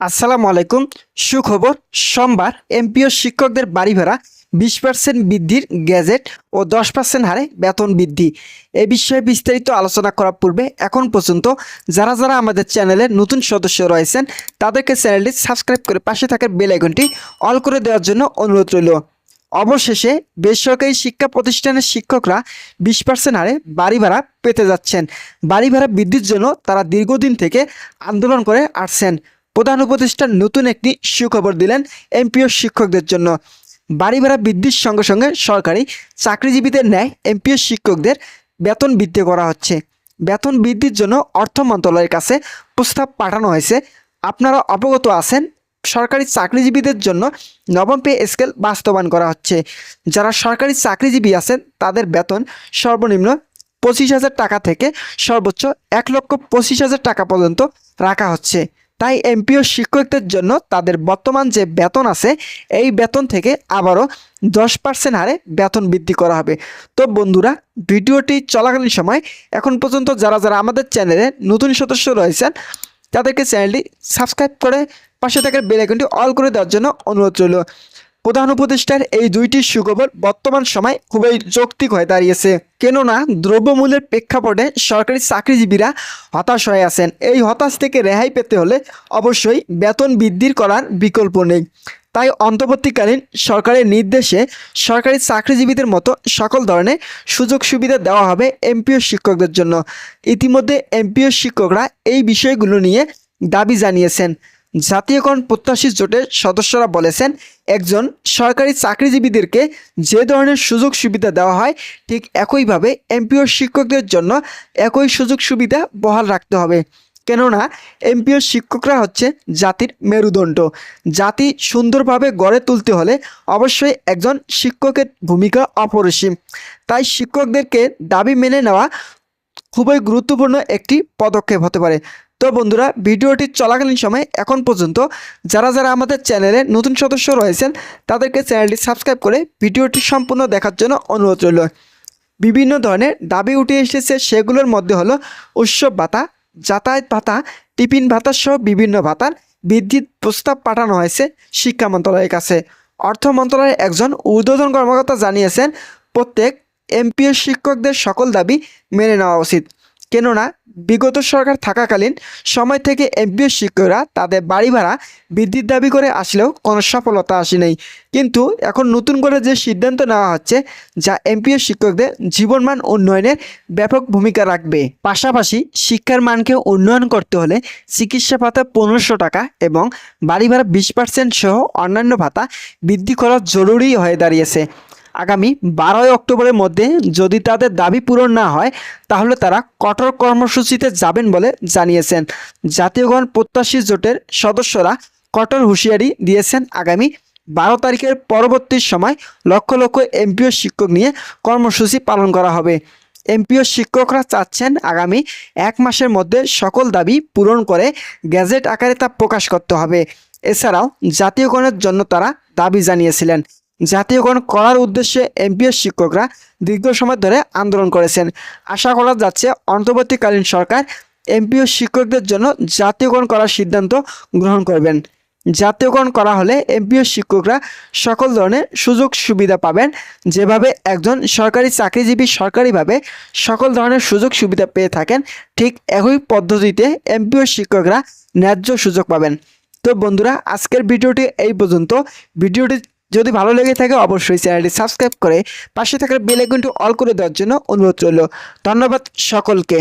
আসসালামু আলাইকুম। সুখবর, সোমবার এমপিও শিক্ষকদের বাড়ি ভাড়া বিশ পার্সেন্ট বৃদ্ধির গ্যাজেট ও দশ পার্সেন্ট হারে বেতন বৃদ্ধি। এ বিষয়ে বিস্তারিত আলোচনা করার পূর্বে এখন পর্যন্ত যারা যারা আমাদের চ্যানেলে নতুন সদস্য রয়েছেন, তাদেরকে চ্যানেলটি সাবস্ক্রাইব করে পাশে থাকার বেল আইকনটি অল করে দেওয়ার জন্য অনুরোধ রইল। অবশেষে বেসরকারি শিক্ষা প্রতিষ্ঠানের শিক্ষকরা বিশ পার্সেন্ট হারে বাড়ি ভাড়া পেতে যাচ্ছেন। বাড়ি ভাড়া বৃদ্ধির জন্য তারা দীর্ঘদিন থেকে আন্দোলন করে আসছেন। প্রধান উপদেষ্টা নতুন একটি সুখবর দিলেন এমপিও শিক্ষকদের জন্য। বাড়ি ভাড়া বৃদ্ধির সঙ্গে সঙ্গে সরকারি চাকরিজীবীদের ন্যায় এমপিও শিক্ষকদের বেতন বৃদ্ধি করা হচ্ছে। বেতন বৃদ্ধির জন্য অর্থ মন্ত্রণালয়ের কাছে প্রস্তাব পাঠানো হয়েছে। আপনারা অবগত আছেন, সরকারি চাকরিজীবীদের জন্য নবম পে স্কেল বাস্তবায়ন করা হচ্ছে। যারা সরকারি চাকরিজীবী আছেন, তাদের বেতন সর্বনিম্ন পঁচিশ হাজার টাকা থেকে সর্বোচ্চ এক লক্ষ পঁচিশ হাজার টাকা পর্যন্ত রাখা হচ্ছে। তাই এমপিও শিক্ষকদের জন্য তাদের বর্তমান যে বেতন আছে, এই বেতন থেকে আবারও দশ পার্সেন্ট হারে বেতন বৃদ্ধি করা হবে। তো বন্ধুরা, ভিডিওটি চলাকালীন সময় এখন পর্যন্ত যারা যারা আমাদের চ্যানেলে নতুন সদস্য রয়েছেন, তাদেরকে চ্যানেলটি সাবস্ক্রাইব করে পাশে থাকার বেল আইকনটি অল করে দেওয়ার জন্য অনুরোধ রইল। প্রধান উপদেষ্টার এই দুইটি সুখবর বর্তমান সময় খুবই যৌক্তিক হয়ে দাঁড়িয়েছে। কেননা, দ্রব্যমূল্যের প্রেক্ষাপটে সরকারি চাকরিজীবীরা হতাশ হয়ে আছেন। এই হতাশ থেকে রেহাই পেতে হলে অবশ্যই বেতন বৃদ্ধির করার বিকল্প নেই। তাই অন্তর্বর্তীকালীন সরকারের নির্দেশে সরকারি চাকরিজীবীদের মতো সকল ধরনের সুযোগ সুবিধা দেওয়া হবে এমপিও শিক্ষকদের জন্য। ইতিমধ্যে এমপিও শিক্ষকরা এই বিষয়গুলো নিয়ে দাবি জানিয়েছেন। জাতীয়করণ প্রত্যাশী জোটের সদস্যরা বলেছেন, একজন সরকারি চাকরিজীবীদেরকে যে ধরনের সুযোগ সুবিধা দেওয়া হয়, ঠিক একইভাবে এমপিও শিক্ষকদের জন্য একই সুযোগ সুবিধা বহাল রাখতে হবে। কেননা এমপিও শিক্ষকরা হচ্ছে জাতির মেরুদণ্ড। জাতি সুন্দরভাবে গড়ে তুলতে হলে অবশ্যই একজন শিক্ষকের ভূমিকা অপরিসীম। তাই শিক্ষকদেরকে দাবি মেনে নেওয়া খুবই গুরুত্বপূর্ণ একটি পদক্ষেপ হতে পারে। তো বন্ধুরা, ভিডিওটি চলাকালীন সময় এখন পর্যন্ত যারা যারা আমাদের চ্যানেলে নতুন সদস্য রয়েছেন, তাদেরকে চ্যানেলটি সাবস্ক্রাইব করে ভিডিওটি সম্পূর্ণ দেখার জন্য অনুরোধ রইল। বিভিন্ন ধরনের দাবি উঠে এসেছে, সেগুলোর মধ্যে হলো উৎসব ভাতা, যাতায়াত ভাতা, টিফিন ভাতা সহ বিভিন্ন ভাতার বৃদ্ধির প্রস্তাব পাঠানো হয়েছে শিক্ষা মন্ত্রণালয়ের কাছে। অর্থ মন্ত্রণালয়ের একজন ঊর্ধ্বতন কর্মকর্তা জানিয়েছেন, প্রত্যেক এমপিও শিক্ষকদের সকল দাবি মেনে নেওয়া উচিত। কেননা বিগত সরকার থাকাকালীন সময় থেকে এমপিও শিক্ষকরা তাদের বাড়ি ভাড়া বৃদ্ধির দাবি করে আসলেও কোনো সফলতা আসেনি। কিন্তু এখন নতুন করে যে সিদ্ধান্ত নেওয়া হচ্ছে, যা এমপিও শিক্ষকদের জীবনমান উন্নয়নের ব্যাপক ভূমিকা রাখবে। পাশাপাশি শিক্ষার মানকে উন্নয়ন করতে হলে চিকিৎসা ভাতা পনেরোশো টাকা এবং বাড়ি ভাড়া বিশ পার্সেন্ট সহ অন্যান্য ভাতা বৃদ্ধি করা জরুরি হয়ে দাঁড়িয়েছে। আগামী বারোই অক্টোবরের মধ্যে যদি তাদের দাবি পূরণ না হয়, তাহলে তারা কঠোর কর্মসূচিতে যাবেন বলে জানিয়েছেন। জাতীয়গণ প্রত্যাশী জোটের সদস্যরা কঠোর হুঁশিয়ারি দিয়েছেন আগামী বারো তারিখের পরবর্তী সময় লক্ষ লক্ষ এমপিও শিক্ষক নিয়ে কর্মসূচি পালন করা হবে। এমপিও শিক্ষকরা চাচ্ছেন আগামী এক মাসের মধ্যে সকল দাবি পূরণ করে গ্যাজেট আকারে তা প্রকাশ করতে হবে। এছাড়াও জাতীয়করণের জন্য তারা দাবি জানিয়েছিলেন। জাতীয়করণ করার উদ্দেশ্যে এমপিএস শিক্ষকরা দীর্ঘ সময় ধরে আন্দোলন করেছেন। আশা করা যাচ্ছে অন্তর্বর্তীকালীন সরকার এমপিও শিক্ষকদের জন্য জাতীয়করণ করার সিদ্ধান্ত গ্রহণ করবেন। জাতীয়করণ করা হলে এমপিও শিক্ষকরা সকল ধরনের সুযোগ সুবিধা পাবেন। যেভাবে একজন সরকারি চাকরিজীবী সরকারিভাবে সকল ধরনের সুযোগ সুবিধা পেয়ে থাকেন, ঠিক একই পদ্ধতিতে এমপিও শিক্ষকরা ন্যায্য সুযোগ পাবেন। তো বন্ধুরা, আজকের ভিডিওটি এই পর্যন্ত। ভিডিওটি যদি ভালো লেগে থাকে, অবশ্যই চ্যানেলটি সাবস্ক্রাইব করে পাশে থাকার বেল অল করে দেওয়ার জন্য অনুরোধ রইল। ধন্যবাদ সকলকে।